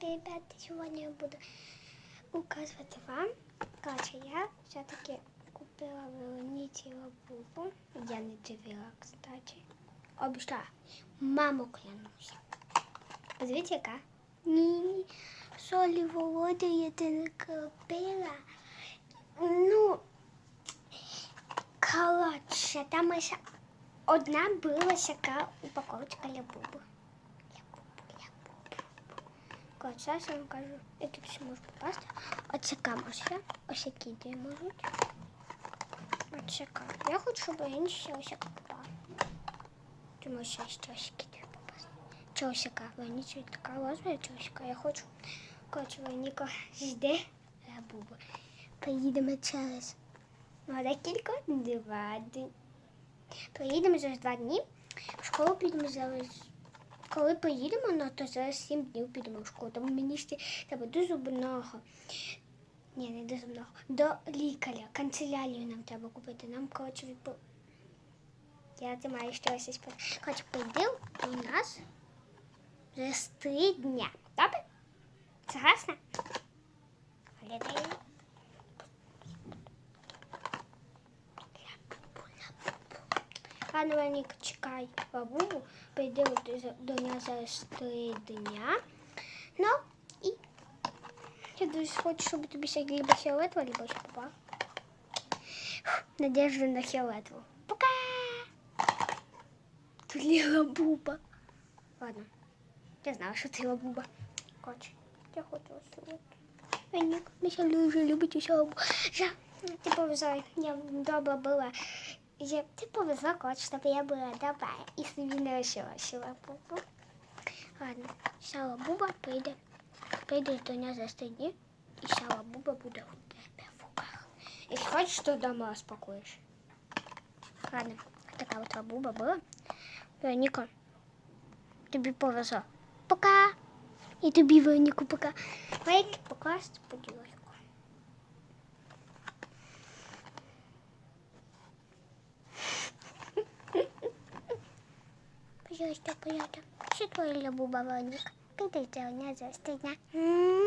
Ребята, сегодня я буду указывать вам. Короче, я все-таки купила Веронике лабубу. Я не дивила, кстати. Обещаю. Маму клянусь. Подивіться, яка? Ні, солі Володя я ти не купила. Ну, коротше, там ось одна була така упаковочка лябуби. Лябубу, лябубу. Коротше, Зараз я вам кажу, які всі можуть попасти. Камося, ось які дві можуть. Оце кам. Я хочу, щоб інші ось яка попала. Думаю, що ще ось які дві попасти. Чосика, Вероніка така розмір чосика. Я хочу, коротше, Вероніка жде лябуби. Поїдемо через ну, декілька два дні. Поїдемо через два дні. В школу підемо зараз. Коли поїдемо, ну, то зараз сім днів підемо в школу. Тому мені ще треба до зубного. Ні, не до зубного. До лікаря. Канцелярію нам треба купити. Нам, коротше, відпо... Я ти маю щось із Коротше, прийди у нас вже три дня. Добре? Согласна? Ладно, Вероніка, чекай бабубу, прийде до, до нього зараз три дня. Ну, і я дуже хочу, щоб тобі ще либо фіолетово, либо ще попав. Надежда на фіолетову. Пока! Тут є лабуба. Ладно, я знала, що ти лабуба. Коротше, я хочу ось фіолетову. Вероніка, Миша дуже любить усю лабубу. Я, ти повезла, я добра була. Я, ти повезла, коротше, щоб я була добра і собі не лишила лабубу. Ладно, вся лабуба прийде. Прийде до нього за 100 днів, і вся лабуба буде у тебе в руках. Якщо хочеш, то вдома розпакуєш. Ладно, така от лабуба була. Вероніка, тобі повезло. Пока! І тобі, Вероніку, пока. Лайк покласти, поділочку. Пожалуйста, пожалуйста. Что твоя лабуба, Вероника? Когда это у меня за дня?